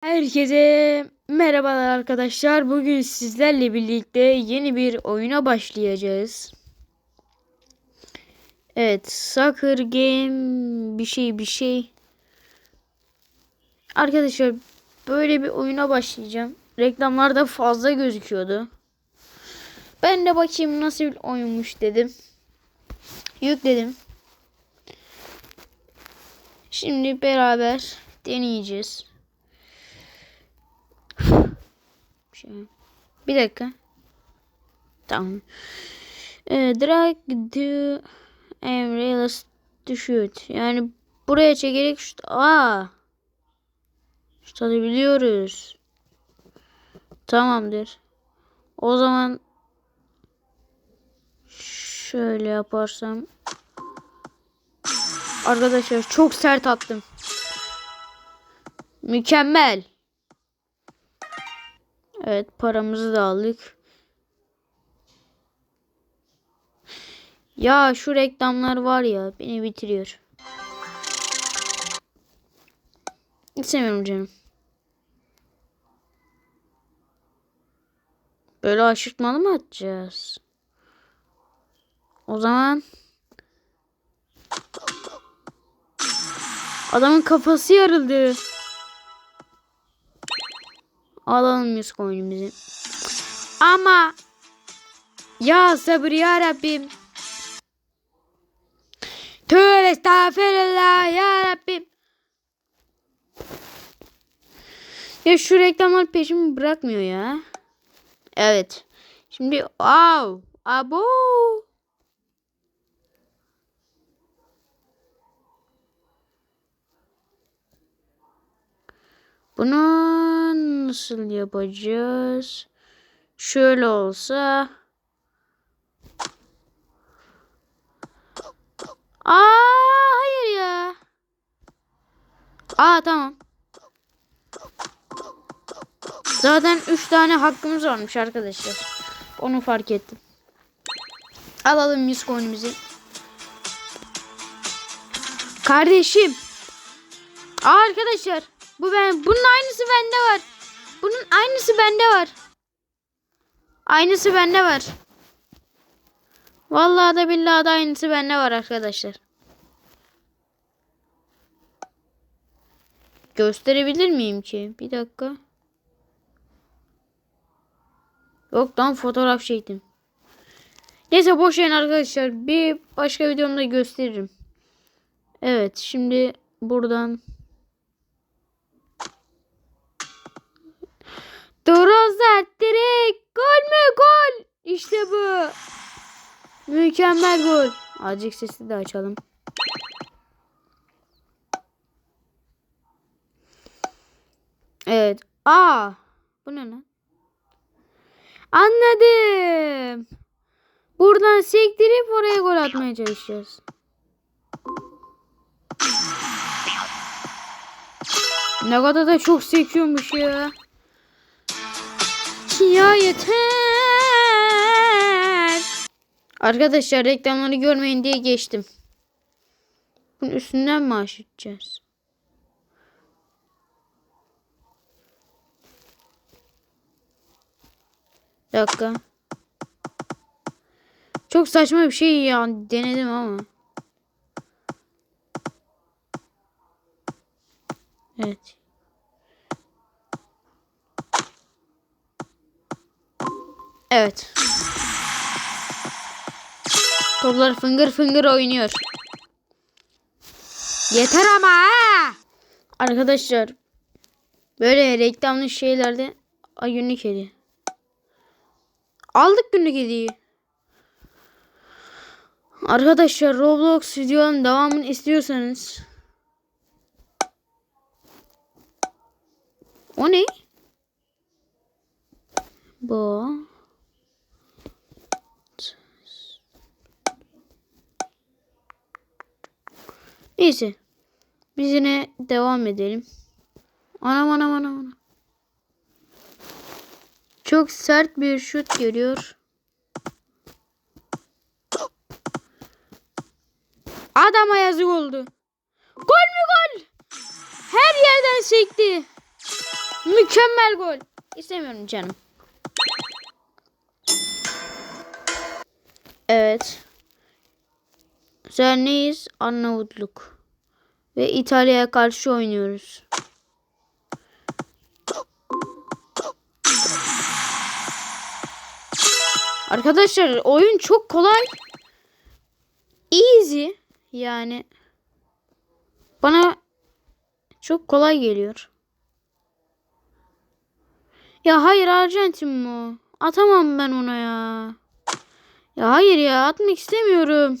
Herkese merhabalar arkadaşlar. Bugün sizlerle birlikte yeni bir oyuna başlayacağız. Evet, Soccer Game bir şey bir şey. Arkadaşlar böyle bir oyuna başlayacağım. Reklamlarda fazla gözüküyordu. Ben de bakayım nasıl bir oyunmuş dedim. Yükledim. Şimdi beraber deneyeceğiz. Şey. Bir dakika. Tamam. Ee, drag the areas to shoot. Yani buraya çekerek şut. Aa. Tutabiliyoruz. Tamamdır. O zaman şöyle yaparsam Arkadaşlar çok sert attım. Mükemmel. Evet paramızı da aldık. Ya şu reklamlar var ya beni bitiriyor. İstemiyorum canım. Böyle aşırtmalı mı atacağız? O zaman adamın kafası yarıldı. Alalım yüz coin'imizi. Ama ya sabır ya Rabbim. Tövbe estağfirullah ya Rabbim. Ya şu reklamlar peşimi bırakmıyor ya. Evet. Şimdi wow. Abo. Bunu nasıl yapacağız? Şöyle olsa. Aa hayır ya. Aa tamam. Zaten 3 tane hakkımız varmış arkadaşlar. Onu fark ettim. Alalım 100 coin'imizi. Kardeşim. Aa, arkadaşlar. Bu ben. Bunun aynısı bende var. Bunun aynısı bende var. Aynısı bende var. Vallahi da billahi da aynısı bende var arkadaşlar. Gösterebilir miyim ki? Bir dakika. Yok lan fotoğraf çektim. Neyse boş verin arkadaşlar. Bir başka videomda gösteririm. Evet şimdi buradan Dorozlar direkt gol mü gol? İşte bu. Mükemmel gol. Azıcık sesi de açalım. Evet. Aa. Bu ne lan? Anladım. Buradan sektirip oraya gol atmaya çalışacağız. Ne kadar da çok sekiyormuş ya. Ya yeter. Arkadaşlar reklamları görmeyin diye geçtim. Bunun üstünden mi aşıtacağız? Bir dakika. Çok saçma bir şey ya denedim ama. Evet. Evet. Toplar fıngır fıngır oynuyor. Yeter ama ha! Arkadaşlar böyle reklamlı şeylerde ay günlük hediye. Aldık günlük hediyeyi. Arkadaşlar Roblox videonun devamını istiyorsanız O ne? Bu. Neyse. Biz yine devam edelim. Anam anam anam anam. Çok sert bir şut geliyor. Adama yazık oldu. Gol mü gol? Her yerden sekti. Mükemmel gol. İstemiyorum canım. Evet. Sen neyiz? Arnavutluk. Ve İtalya'ya karşı oynuyoruz. Arkadaşlar oyun çok kolay. Easy. Yani bana çok kolay geliyor. Ya hayır Arjantin mi? o? Atamam ben ona ya. Ya hayır ya atmak istemiyorum.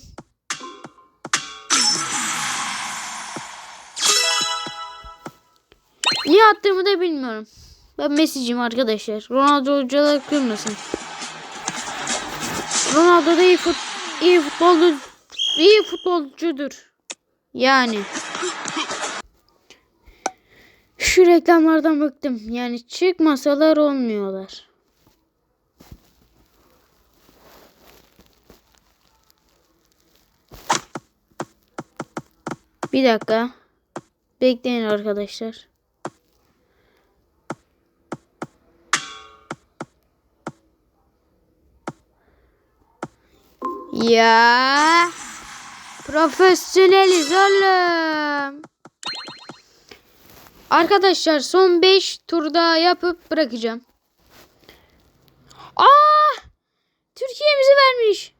Niye attığımı da bilmiyorum. Ben Messi'ciyim arkadaşlar. Ronaldo hocalar kırmasın. Ronaldo da iyi, fut iyi futbolcu iyi futbolcudur. Yani. Şu reklamlardan bıktım. Yani çıkmasalar olmuyorlar. Bir dakika. Bekleyin arkadaşlar. Ya. Profesyoneliz oğlum. Arkadaşlar son 5 tur daha yapıp bırakacağım. Aa! Türkiye'mizi vermiş.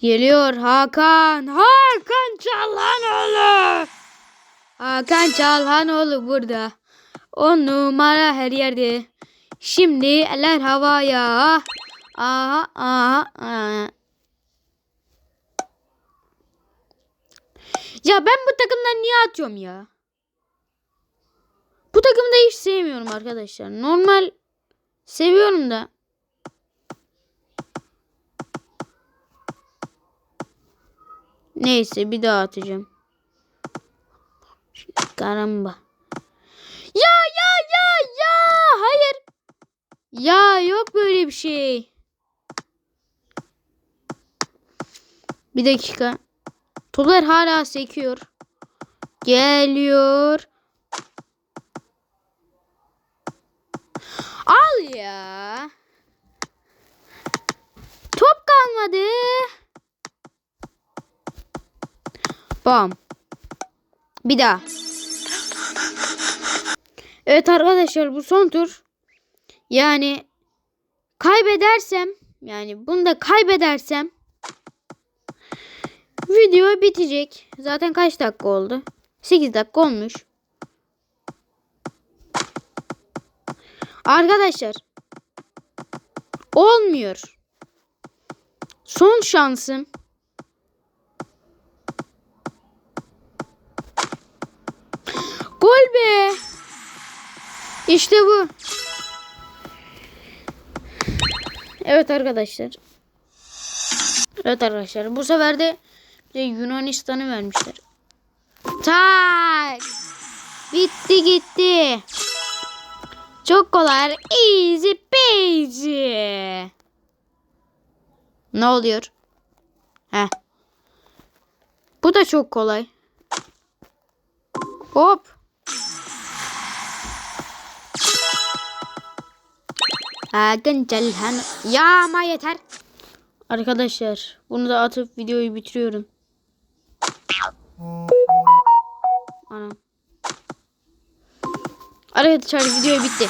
Geliyor Hakan. Hakan Çalhanoğlu. Hakan Çalhanoğlu burada. On numara her yerde. Şimdi eller havaya. Aha aha aha. Ya ben bu takımdan niye atıyorum ya? Bu takımı da hiç sevmiyorum arkadaşlar. Normal seviyorum da. Neyse bir daha atacağım. Karamba. Ya ya ya ya hayır. Ya yok böyle bir şey. Bir dakika. Toplar hala sekiyor. Geliyor. Al ya. Top kalmadı. Bam. Bir daha. Evet arkadaşlar bu son tur. Yani kaybedersem yani bunu da kaybedersem video bitecek. Zaten kaç dakika oldu? 8 dakika olmuş. Arkadaşlar olmuyor. Son şansım. Gol be. İşte bu. Evet arkadaşlar. Evet arkadaşlar. Bu sefer de Yunanistan'ı vermişler. Tak. Bitti gitti. Çok kolay. Easy peasy. Ne oluyor? Heh. Bu da çok kolay. Hop. Hakan Çalhan. Ya ama yeter. Arkadaşlar bunu da atıp videoyu bitiriyorum. Anam. Arkadaşlar video bitti.